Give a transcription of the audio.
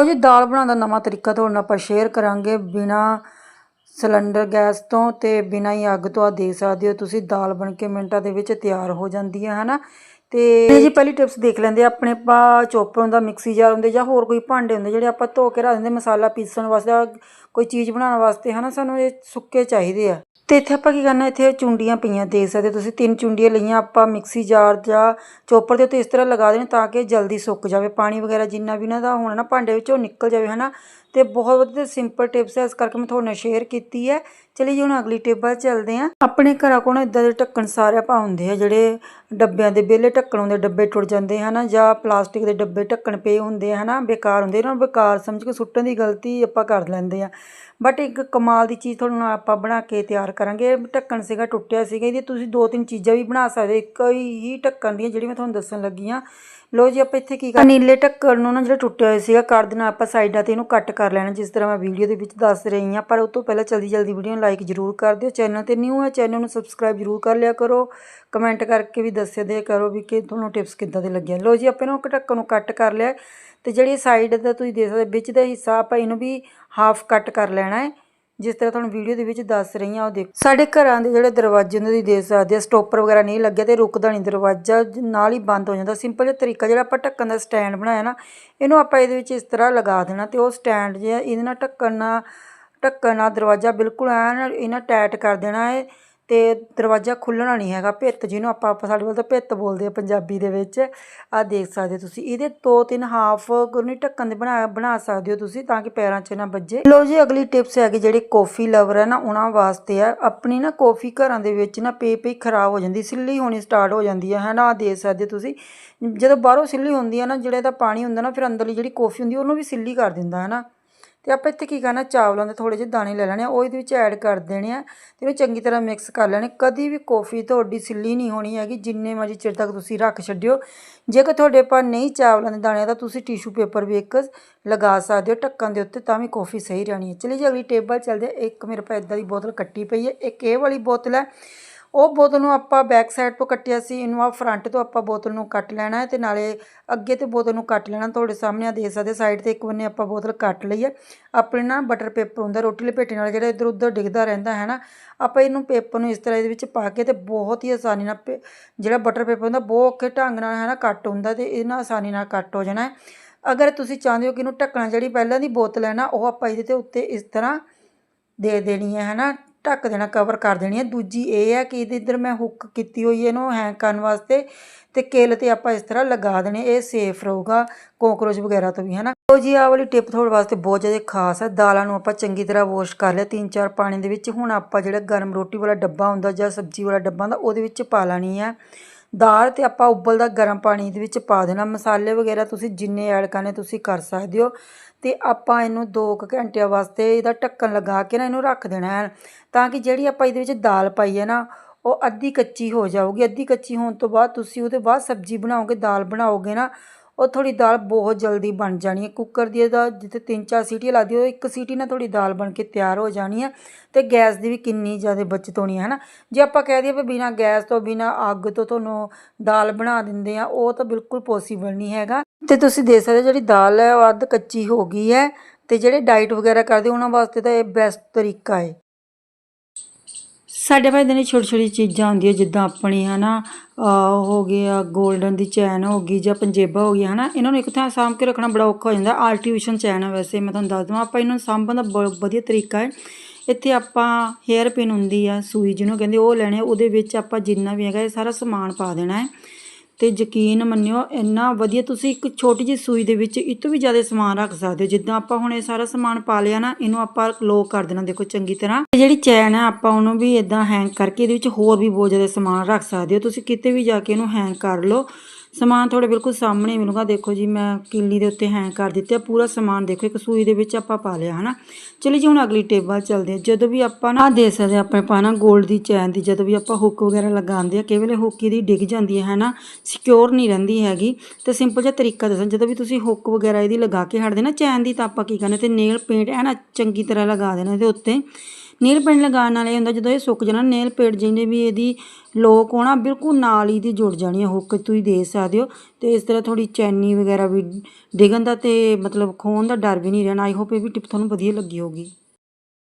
ਲਓ ਜੀ ਦਾਲ ਬਣਾਉਣ ਦਾ ਨਵਾਂ ਤਰੀਕਾ ਤੁਹਾਡੇ ਨਾਲ ਆਪਾਂ ਸ਼ੇਅਰ ਕਰਾਂਗੇ। ਬਿਨਾ ਸਿਲੰਡਰ ਗੈਸ ਤੋਂ ਤੇ ਬਿਨਾ ਹੀ ਅੱਗ ਤੋਂ ਆ ਦੇਖ ਸਕਦੇ ਹੋ ਤੁਸੀਂ ਦਾਲ ਬਣ ਕੇ ਮਿੰਟਾਂ ਦੇ ਵਿੱਚ ਤਿਆਰ ਹੋ ਜਾਂਦੀ ਹੈ ਹਨਾ? ਤੇ ਜੀ ਪਹਿਲੀ ਟਿਪਸ ਦੇਖ ਲੈਂਦੇ ਆਪਣੇ ਪਾ ਚੋਪਰ ਹੁੰਦਾ ਮਿਕਸੀ ਜਾਰ ਹੁੰਦੇ ਜਾਂ ਹੋਰ ਕੋਈ ਭਾਂਡੇ ਹੁੰਦੇ ਜਿਹੜੇ ਆਪਾਂ ਧੋ ਕੇ ਰੱਖ ਦਿੰਦੇ ਮਸਾਲਾ ਪੀਸਣ ਵਾਸਤੇ ਕੋਈ ਚੀਜ਼ ਬਣਾਉਣ ਵਾਸਤੇ ਹਨਾ? ਸਾਨੂੰ ਇਹ ਸੁੱਕੇ ਚਾਹੀਦੇ ਆ। ਤੇ ਇੱਥੇ ਆਪਾਂ ਕੀ ਕਰਨਾ, ਇੱਥੇ ਚੁੰਡੀਆਂ ਪਈਆਂ ਦੇਖ ਸਕਦੇ ਹੋ ਤੁਸੀਂ, ਤਿੰਨ ਚੁੰਡੀਆਂ ਲਈਆਂ, ਆਪਾਂ ਮਿਕਸੀ ਜਾਰ ਜਾਂ ਚੋਪਰ ਦੇ ਉੱਤੇ ਇਸ ਤਰ੍ਹਾਂ ਲਗਾ ਦੇਣ ਤਾਂ ਕਿ ਜਲਦੀ ਸੁੱਕ ਜਾਵੇ, ਪਾਣੀ ਵਗੈਰਾ ਜਿੰਨਾ ਵੀ ਇਹਨਾਂ ਦਾ ਹੋਣਾ ਨਾ, ਭਾਂਡੇ ਵਿੱਚ ਉਹ ਨਿਕਲ ਜਾਵੇ, ਹਨਾ? ਤੇ ਬਹੁਤ ਵਧੀਆ ਸਿੰਪਲ ਟਿਪਸ ਹੈ, ਇਸ ਕਰਕੇ ਮੈਂ ਤੁਹਾਡੇ ਨਾਲ ਸ਼ੇਅਰ ਕੀਤੀ ਹੈ। ਚਲਿਏ ਜੀ, ਹੁਣ ਅਗਲੀ ਟਿਪ ਵੱਲ ਚੱਲਦੇ ਹਾਂ। ਆਪਣੇ ਘਰਾਂ ਕੋਲ ਨਾ ਇਦਾਂ ਦੇ ਢੱਕਣ ਸਾਰੇ ਆਪਾਂ ਹੁੰਦੇ ਆ, ਜਿਹੜੇ ਡੱਬਿਆਂ ਦੇ ਵਿਹਲੇ ਢੱਕਣ ਹੁੰਦੇ ਡੱਬੇ ਟੁੱਟ ਜਾਂਦੇ ਹਨਾ, ਜਾਂ ਪਲਾਸਟਿਕ ਦੇ ਡੱਬੇ ਢੱਕਣ ਪਏ ਹੁੰਦੇ ਆ, ਹਨਾ, ਬੇਕਾਰ ਹੁੰਦੇ ਇਹਨਾਂ ਨੂੰ ਬੇਕਾਰ ਸਮਝ ਕੇ ਸੁੱਟਣ ਦੀ ਗਲਤੀ ਆਪਾਂ ਕਰ ਲੈਂਦੇ ਆ। ਬਟ ਇੱਕ ਕਮਾਲ ਦੀ ਚੀਜ਼ ਤੁਹਾਨੂੰ ਆਪਾਂ ਬਣਾ ਕੇ ਤਿਆਰ ਕਰਾਂਗੇ। ਢੱਕਣ ਸੀਗਾ, ਟੁੱਟਿਆ ਸੀਗਾ, ਇਹਦੀ ਤੁਸੀਂ ਦੋ ਤਿੰਨ ਚੀਜ਼ਾਂ ਵੀ ਬਣਾ ਸਕਦੇ ਇੱਕ ਹੀ ਢੱਕਣ ਦੀਆਂ ਜਿਹੜੀ ਮੈਂ ਤੁਹਾਨੂੰ ਦੱਸਣ ਲੱਗੀ ਆ ਲੋ ਜੀ, ਆਪਾਂ ਇੱਥੇ ਕੀ ਕਰ ਨੀਲੇ ਢੱਕਣ ਨੂੰ ਨਾ ਜਿਹੜਾ ਟੁੱਟਿਆ ਹੋਇਆ ਸੀਗਾ ਕਰ ਦੇਣਾ ਆਪਾਂ ਸਾਈਡਾਂ ਤੇ, ਇਹਨੂੰ ਕੱਟ ਕਰ ਲੈਣਾ, ਜਿਸ ਤਰ੍ਹਾਂ ਮੈਂ ਵੀਡੀਓ ਦੇ ਵਿੱਚ ਦੱਸ ਰਹੀ ਹਾਂ। ਪਰ ਉਹ ਤੋਂ ਪਹਿਲਾਂ ਜਲਦੀ ਜਲਦੀ ਵੀਡੀਓ ਨੂੰ ਲਾਈਕ ਜ਼ਰੂਰ ਕਰ ਦਿਓ। ਚੈਨਲ ਤੇ ਨਿਊ ਹੈ ਚੈਨਲ ਨੂੰ ਸਬਸਕ੍ਰਾਈਬ ਜ਼ਰੂਰ ਕਰ ਲਿਆ ਕਰੋ। ਕਮੈਂਟ ਕਰਕੇ ਵੀ ਦੱਸਿਆ ਦਿਆ ਕਰੋ ਵੀ ਕਿ ਤੁਹਾਨੂੰ ਟਿਪਸ ਕਿੱਦਾਂ ਦੇ ਲੱਗੇ ਲੋ ਜੀ, ਆਪਾਂ ਇਹਨੂੰ ਢੱਕਣ ਨੂੰ ਕੱਟ ਕਰ ਲਿਆ। ਤੇ ਜਿਹੜੀ ਸਾਈਡ ਦਾ ਤੁਸੀਂ ਦੇਖ ਸਕਦੇ ਵਿੱਚ ਦਾ ਹਿੱਸਾ ਆਪਾਂ ਇਹਨੂੰ ਵੀ ਹਾਫ ਕੱਟ ਕਰ ਲੈਣਾ ਹੈ। ਜਿਸ ਤਰ੍ਹਾਂ ਤੁਹਾਨੂੰ ਵੀਡੀਓ ਦੇ ਵਿੱਚ ਦੱਸ ਰਹੀ ਹਾਂ, ਉਹ ਦੇਖੋ। ਸਾਡੇ ਘਰਾਂ ਦੇ ਜਿਹੜੇ ਦਰਵਾਜ਼ੇ, ਉਹਨਾਂ ਦੀ ਦੇਖ ਸਕਦੇ ਆ ਸਟੋਪਰ ਵਗੈਰਾ ਨਹੀਂ ਲੱਗਿਆ ਤੇ ਰੁਕਦਾ ਨਹੀਂ ਦਰਵਾਜ਼ਾ, ਨਾਲ ਹੀ ਬੰਦ ਹੋ ਜਾਂਦਾ। ਸਿੰਪਲ ਜਿਹਾ ਤਰੀਕਾ ਜਿਹੜਾ ਆਪਾਂ ਢੱਕਣ ਦਾ ਸਟੈਂਡ ਬਣਾਇਆ ਨਾ, ਇਹਨੂੰ ਆਪਾਂ ਇਹਦੇ ਵਿੱਚ ਇਸ ਤਰ੍ਹਾਂ ਲਗਾ ਦੇਣਾ ਤੇ ਉਹ ਸਟੈਂਡ ਜੇ ਇਹਦੇ ਨਾਲ ਢੱਕਣ ਨਾਲ ਢੱਕਣ ਨਾਲ ਦਰਵਾਜ਼ਾ ਬਿਲਕੁਲ ਐਨ, ਇਹਨਾਂ ਟਾਈਟ ਕਰ ਦੇਣਾ ਹੈ। ਅਤੇ ਦਰਵਾਜ਼ਾ ਖੁੱਲ੍ਹਣਾ ਨਹੀਂ ਹੈਗਾ ਭਿੱਤ ਜਿਹਨੂੰ ਆਪਾਂ ਆਪਾਂ ਸਾਡੇ ਵੱਲ ਤਾਂ ਭਿੱਤ ਬੋਲਦੇ ਹਾਂ ਪੰਜਾਬੀ ਦੇ ਵਿੱਚ। ਆਹ ਦੇਖ ਸਕਦੇ ਹੋ ਤੁਸੀਂ, ਇਹਦੇ ਦੋ ਤਿੰਨ ਹਾਫ ਗੁਰਨੀ ਢੱਕਣ ਦੇ ਬਣਾ ਬਣਾ ਸਕਦੇ ਹੋ ਤੁਸੀਂ ਤਾਂ ਕਿ ਪੈਰਾਂ 'ਚ ਨਾ ਵੱਜੇ। ਲਓ ਜੀ ਅਗਲੀ ਟਿਪਸ ਹੈਗੀ ਜਿਹੜੇ ਕੌਫੀ ਲਵਰ ਹੈ ਨਾ, ਉਹਨਾਂ ਵਾਸਤੇ ਆ ਆਪਣੀ ਨਾ ਕਾਫੀ ਘਰਾਂ ਦੇ ਵਿੱਚ ਨਾ ਪੇ ਪੇ ਖਰਾਬ ਹੋ ਜਾਂਦੀ, ਸਿੱਲੀ ਹੋਣੀ ਸਟਾਰਟ ਹੋ ਜਾਂਦੀ ਹੈ। ਨਾ ਆਹ ਦੇਖ ਸਕਦੇ ਹੋ ਤੁਸੀਂ, ਜਦੋਂ ਬਾਹਰੋਂ ਸਿੱਲੀ ਹੁੰਦੀ ਹੈ ਨਾ, ਜਿਹੜਾ ਇਹਦਾ ਪਾਣੀ ਹੁੰਦਾ ਨਾ, ਫਿਰ ਅੰਦਰਲੀ ਜਿਹੜੀ ਕੌਫੀ ਹੁੰਦੀ ਉਹਨੂੰ ਵੀ ਸਿੱਲੀ ਕਰ ਦਿੰਦਾ ਹੈ ਨਾ ਤੇ ਆਪਾਂ ਇੱਥੇ ਕੀ ਕਰਨਾ, ਚਾਵਲਾਂ ਦੇ ਥੋੜੇ ਜਿਹੇ ਦਾਣੇ ਲੈ ਲੈਣੇ ਆ, ਉਹ ਇਹਦੇ ਵਿੱਚ ਐਡ ਕਰ ਦੇਣੇ ਆ ਤੇ ਇਹਨੂੰ ਚੰਗੀ ਤਰ੍ਹਾਂ ਮਿਕਸ ਕਰ ਲੈਣੇ। ਕਦੀ ਵੀ ਕੌਫੀ ਤੁਹਾਡੀ ਸਿੱਲੀ ਨਹੀਂ ਹੋਣੀ ਹੈਗੀ, ਜਿੰਨੇ ਮਰਜ਼ੀ ਚਿਰ ਤੱਕ ਤੁਸੀਂ ਰੱਖ ਛੱਡਿਓ। ਜੇਕਰ ਤੁਹਾਡੇ ਪਾ ਨਹੀਂ ਚਾਵਲਾਂ ਦੇ ਦਾਣੇ ਤਾਂ ਤੁਸੀਂ ਟਿਸ਼ੂ ਪੇਪਰ ਵੀ ਇੱਕ ਲਗਾ ਸਕਦੇ ਹੋ ਢੱਕਣ ਦੇ ਉੱਤੇ, ਤਾਂ ਵੀ ਕੌਫੀ ਸਹੀ ਰਹਿਣੀ ਹੈ। ਚਲਿਏ ਜੀ, ਅਗਲੀ ਟੇਬਲ ਚੱਲਦੇ ਇੱਕ ਮੇਰੇ ਪਾ ਇਦਾਂ ਦੀ ਬੋਤਲ ਕੱਟੀ ਪਈ ਹੈ। ਇੱਕ ਇਹ ਵਾਲੀ ਬੋਤਲ ਹੈ ਉਹ ਬੋਤਲ ਨੂੰ ਆਪਾਂ ਬੈਕ ਸਾਈਡ ਤੋਂ ਕੱਟਿਆ ਸੀ, ਇਹਨੂੰ ਆ ਫਰੰਟ ਤੋਂ ਆਪਾਂ ਬੋਤਲ ਨੂੰ ਕੱਟ ਲੈਣਾ ਹੈ ਤੇ ਨਾਲੇ ਅੱਗੇ ਤੇ ਬੋਤਲ ਨੂੰ ਕੱਟ ਲੈਣਾ, ਤੁਹਾਡੇ ਸਾਹਮਣੇ ਆ ਦੇ ਸਕਦੇ ਸਾਈਡ ਤੇ ਇੱਕ ਬੰਨੇ ਆਪਾਂ ਬੋਤਲ ਕੱਟ ਲਈ ਹੈ। ਆਪਣੇ ਨਾ ਬਟਰ ਪੇਪਰ ਹੁੰਦਾ, ਰੋਟੀ ਲਪੇਟਣ ਵਾਲਾ ਜਿਹੜਾ ਇੱਧਰ ਉੱਧਰ ਡਿੱਗਦਾ ਰਹਿੰਦਾ ਹੈ ਨਾ, ਆਪਾਂ ਇਹਨੂੰ ਪੇਪਰ ਨੂੰ ਇਸ ਤਰ੍ਹਾਂ ਇਹਦੇ ਵਿੱਚ ਪਾ ਕੇ ਤੇ ਬਹੁਤ ਹੀ ਆਸਾਨੀ ਨਾਲ ਪੇ- ਜਿਹੜਾ ਬਟਰ ਪੇਪਰ ਹੁੰਦਾ ਬਹੁਤ ਔਖੇ ਢੰਗ ਨਾਲ ਹੈ ਨਾ ਕੱਟ ਹੁੰਦਾ ਤੇ ਇਹ ਨਾ ਆਸਾਨੀ ਨਾਲ ਕੱਟ ਹੋ ਜਾਣਾ ਅਗਰ ਤੁਸੀਂ ਚਾਹੁੰਦੇ ਹੋ ਕਿ ਇਹਨੂੰ ਢੱਕਣਾ, ਜਿਹੜੀ ਪਹਿਲਾਂ ਦੀ ਬੋਤਲ ਹੈ ਨਾ, ਉਹ ਆਪਾਂ ਇਹਦੇ ਤੇ ਉੱਤੇ ਇਸ ਤਰ੍ਹਾਂ ਦੇ ਦੇਣੀ ਹੈ ਹਨਾ ਢੱਕ ਦੇਣਾ ਕਵਰ ਕਰ ਦੇਣੀ ਹੈ। ਦੂਜੀ ਇਹ ਹੈ ਕਿ ਇਹਦੇ ਇੱਧਰ ਮੈਂ ਹੁੱਕ ਕੀਤੀ ਹੋਈ ਹੈ ਇਹਨੂੰ ਹੈਂਗ ਕਰਨ ਵਾਸਤੇ ਤੇ ਕਿੱਲ ਤੇ ਆਪਾਂ ਇਸ ਤਰ੍ਹਾਂ ਲਗਾ ਦੇਣੇ, ਇਹ ਸੇਫ ਰਹੂਗਾ ਕੋਕਰੋਚ ਵਗੈਰਾ ਤੋਂ ਵੀ, ਹਨਾ। ਲਓ ਜੀ, ਆਹ ਵਾਲੀ ਟਿਪ ਤੁਹਾਡੇ ਵਾਸਤੇ ਬਹੁਤ ਜ਼ਿਆਦਾ ਖਾਸ ਹੈ। ਦਾਲਾਂ ਨੂੰ ਆਪਾਂ ਚੰਗੀ ਤਰ੍ਹਾਂ ਵਾਸ਼ ਕਰ ਲਿਆ। ਤਿੰਨ ਚਾਰ ਪਾਣੀ ਦੇ ਵਿੱਚ ਹੁਣ ਆਪਾਂ ਜਿਹੜਾ ਗਰਮ ਰੋਟੀ ਵਾਲਾ ਡੱਬਾ ਹੁੰਦਾ ਜਾਂ ਸਬਜ਼ੀ ਵਾਲਾ ਡੱਬਾ ਹੁੰਦਾ, ਉਹਦੇ ਵਿੱਚ ਪਾ ਲੈਣੀ ਹੈ। ਦਾਲ ਤੇ ਆਪਾਂ ਉਬਲਦਾ ਗਰਮ ਪਾਣੀ ਦੇ ਵਿੱਚ ਪਾ ਦੇਣਾ। ਮਸਾਲੇ ਵਗੈਰਾ ਤੁਸੀਂ ਜਿੰਨੇ ਐਡ ਕਰਨੇ ਤੁਸੀਂ ਕਰ ਸਕਦੇ ਹੋ। ਤੇ ਆਪਾਂ ਇਹਨੂੰ 2 ਘੰਟਿਆਂ ਵਾਸਤੇ ਇਹਦਾ ਢੱਕਣ ਲਗਾ ਕੇ ਨਾ ਇਹਨੂੰ ਰੱਖ ਦੇਣਾ ਹੈ। ਤਾਂ ਕਿ ਜਿਹੜੀ ਆਪਾਂ ਇਹਦੇ ਵਿੱਚ ਦਾਲ ਪਾਈ ਹੈ ਨਾ, ਉਹ ਅੱਧੀ ਕੱਚੀ ਹੋ ਜਾਊਗੀ। ਅੱਧੀ ਕੱਚੀ ਹੋਣ ਤੋਂ ਬਾਅਦ ਤੁਸੀਂ ਉਹਦੇ ਬਾਅਦ ਸਬਜ਼ੀ ਬਣਾਓਗੇ, ਦਾਲ ਬਣਾਓਗੇ ਨਾ ਉਹ ਥੋੜੀ ਦਾਲ ਬਹੁਤ ਜਲਦੀ ਬਣ ਜਾਣੀ ਹੈ। ਕੁੱਕਰ ਦੀ ਇਹਦਾ ਜਿੱਥੇ ਤਿੰਨ ਚਾਰ ਸੀਟੀਆਂ ਲੱਗਦੀ ਉਹ ਇੱਕ ਸੀਟੀ ਨਾਲ ਤੁਹਾਡੀ ਦਾਲ ਬਣ ਕੇ ਤਿਆਰ ਹੋ ਜਾਣੀ ਹੈ ਤੇ ਗੈਸ ਦੀ ਵੀ ਕਿੰਨੀ ਜ਼ਿਆਦਾ ਬਚਤ ਹੋਣੀ ਹੈ ਹਨਾ ਜੇ ਆਪਾਂ ਕਹਿ ਦਈਏ ਵੀ ਬਿਨਾ ਗੈਸ ਤੋਂ ਬਿਨਾ ਅੱਗ ਤੋਂ ਤੁਹਾਨੂੰ ਦਾਲ ਬਣਾ ਦਿੰਦੇ ਆ, ਉਹ ਤਾਂ ਬਿਲਕੁਲ ਪੋਸੀਬਲ ਨਹੀਂ ਹੈਗਾ। ਤੇ ਤੁਸੀਂ ਦੇਖ ਸਕਦੇ ਜਿਹੜੀ ਦਾਲ ਹੈ, ਉਹ ਅੱਧ ਕੱਚੀ ਹੋ ਗਈ ਹੈ ਤੇ ਜਿਹੜੇ ਡਾਈਟ ਵਗੈਰਾ ਕਰਦੇ, ਉਹਨਾਂ ਵਾਸਤੇ ਤਾਂ ਇਹ ਬੈਸਟ ਤਰੀਕਾ ਹੈ। ਸਾਡੇ ਭਾਈ ਦੇ ਛੋਟੀ ਛੋਟੀ ਚੀਜ਼ਾਂ ਹੁੰਦੀਆਂ, ਜਿੱਦਾਂ ਆਪਣੀ, ਹਨਾ, ਅਹ ਹੋ ਗਿਆ 골ਡਨ ਦੀ ਚੈਨ ਹੋ ਗਈ ਜਾਂ ਪੰਜੇਬਾ ਹੋ ਗਿਆ ਹਨਾ, ਇਹਨਾਂ ਨੂੰ ਇੱਕ ਥਾਂ ਸਾਂਭ ਕੇ ਰੱਖਣਾ ਬੜਾ ਔਖਾ ਹੋ ਜਾਂਦਾ। ਆਰਟੀਫੀਸ਼ੀਅਲ ਚੈਨ ਹੈ ਵੈਸੇ, ਮੈਂ ਤੁਹਾਨੂੰ ਦੱਸ ਦਵਾਂ ਆਪਾਂ ਇਹਨਾਂ ਨੂੰ ਸਾਂਭਣ ਦਾ ਬਹੁਤ ਵਧੀਆ ਤਰੀਕਾ ਹੈ। ਇੱਥੇ ਆਪਾਂ ਹੇਅਰ ਪਿਨ ਹੁੰਦੀ ਆ, ਸੂਈ ਜਿਹਨੂੰ ਕਹਿੰਦੇ, ਉਹ ਲੈਣੇ, ਉਹਦੇ ਵਿੱਚ ਆਪਾਂ ਜਿੰਨਾ ਵੀ ਹੈਗਾ, ਇਹ ਸਾਰਾ ਸਮਾਨ ਪਾ ਦੇਣਾ ਹੈ। ਤੇ ਯਕੀਨ ਮੰਨਿਓ, ਇੰਨਾ ਵਧੀਆ ਤੁਸੀਂ ਇੱਕ ਛੋਟੀ ਜਿਹੀ ਸੂਈ ਦੇ ਵਿੱਚ ਇਹ ਤੋਂ ਵੀ ਜ਼ਿਆਦਾ ਸਮਾਨ ਰੱਖ ਸਕਦੇ ਹੋ। ਜਿੱਦਾਂ ਆਪਾਂ ਹੁਣ ਇਹ ਸਾਰਾ ਸਮਾਨ ਪਾ ਲਿਆ ਨਾ, ਇਹਨੂੰ ਆਪਾਂ ਲੋਕ ਕਰ ਦੇਣਾ, ਦੇਖੋ ਚੰਗੀ ਤਰ੍ਹਾਂ। ਤੇ ਜਿਹੜੀ ਚੈਨ ਹੈ ਆਪਾਂ ਉਹਨੂੰ ਵੀ ਇਦਾਂ ਹੈਂਗ ਕਰਕੇ ਇਹਦੇ ਵਿੱਚ ਹੋਰ ਵੀ ਬਹੁਤ ਜ਼ਿਆਦਾ ਸਮਾਨ ਰੱਖ ਸਕਦੇ ਹੋ। ਤੁਸੀਂ ਕਿਤੇ ਵੀ ਜਾ ਕੇ ਇਹਨੂੰ ਹੈਂਗ ਕਰ ਲਓ। ਸਮਾਨ ਤੁਹਾਡੇ ਬਿਲਕੁਲ ਸਾਹਮਣੇ ਮਿਲੂਗਾ। ਦੇਖੋ ਜੀ, ਮੈਂ ਕਿੱਲੀ ਦੇ ਉੱਤੇ ਹੈਂਗ ਕਰ ਦਿੱਤੇ ਆ। ਪੂਰਾ ਸਮਾਨ ਦੇਖੋ, ਇੱਕ ਸੂਈ ਦੇ ਵਿੱਚ ਆਪਾਂ ਪਾ ਲਿਆ, ਹਨਾ। ਚਲੋ ਜੀ, ਹੁਣ ਅਗਲੀ ਟੇਬਲ ਚੱਲਦੇ ਆ। ਜਦੋਂ ਵੀ ਆਪਾਂ ਨਾ ਦੇ ਸਕਦੇ ਹਾਂ ਆਪਣੇ ਪਾਣਾ 골ਡ ਦੀ ਚੈਨ ਦੀ, ਜਦੋਂ ਵੀ ਆਪਾਂ ਹੁੱਕ ਵਗੈਰਾ ਲਗਾਉਂਦੇ ਆ, ਕਈ ਵੇਲੇ ਹੁੱਕ ਇਹਦੀ ਡਿੱਗ ਜਾਂਦੀ ਹੈ, ਹਨਾ। ਸਿਕਿਉਰ ਨਹੀਂ ਰਹਿੰਦੀ ਹੈਗੀ। ਤੇ ਸਿੰਪਲ ਜਿਹਾ ਤਰੀਕਾ ਦੱਸਾਂ, ਜਦੋਂ ਵੀ ਤੁਸੀਂ ਹੁੱਕ ਵਗੈਰਾ ਇਹਦੀ ਲਗਾ ਕੇ ਹਟਦੇ ਨਾ ਚੈਨ ਦੀ ਤਾਂ ਆਪਾਂ ਕੀ ਕਰਨਾ ਤੇ ਨੇਲ ਪੇਂਟ ਹੈ ਨਾ ਚੰਗੀ ਤਰ੍ਹਾਂ ਲਗਾ ਦੇਣਾ ਇਹਦੇ ਉੱਤੇ। ਨੇਲ ਪੇਂਟ ਲਗਾਉਣ ਨਾਲ ਇਹ ਹੁੰਦਾ, ਜਦੋਂ ਇਹ ਸੁੱਕ ਜਾਣਾ, ਨੇਲ ਪੇਂਟ ਜਿਹਨੇ ਵੀ ਇਹਦੀ ਲੋਕ ਹੋਣਾ, ਬਿਲਕੁਲ ਨਾਲ ਹੀ ਦੀ ਜੁੜ ਜਾਣੀ ਆ ਹੁੱਕ ਤੁਸੀਂ ਦੇ ਸਕਦੇ ਹੋ। ਤੇ ਇਸ ਤਰ੍ਹਾਂ ਥੋੜੀ ਚੈਨੀ ਵਗੈਰਾ ਵੀ ਡਿੱਗਣ ਦਾ ਤੇ ਮਤਲਬ ਖੋਣ ਦਾ ਡਰ ਵੀ ਨਹੀਂ ਰਹਿਣਾ। ਆਈ ਹੋਪ ਇਹ ਵੀ ਟਿਪ ਤੁਹਾਨੂੰ ਵਧੀਆ ਲੱਗੀ ਹੋਗੀ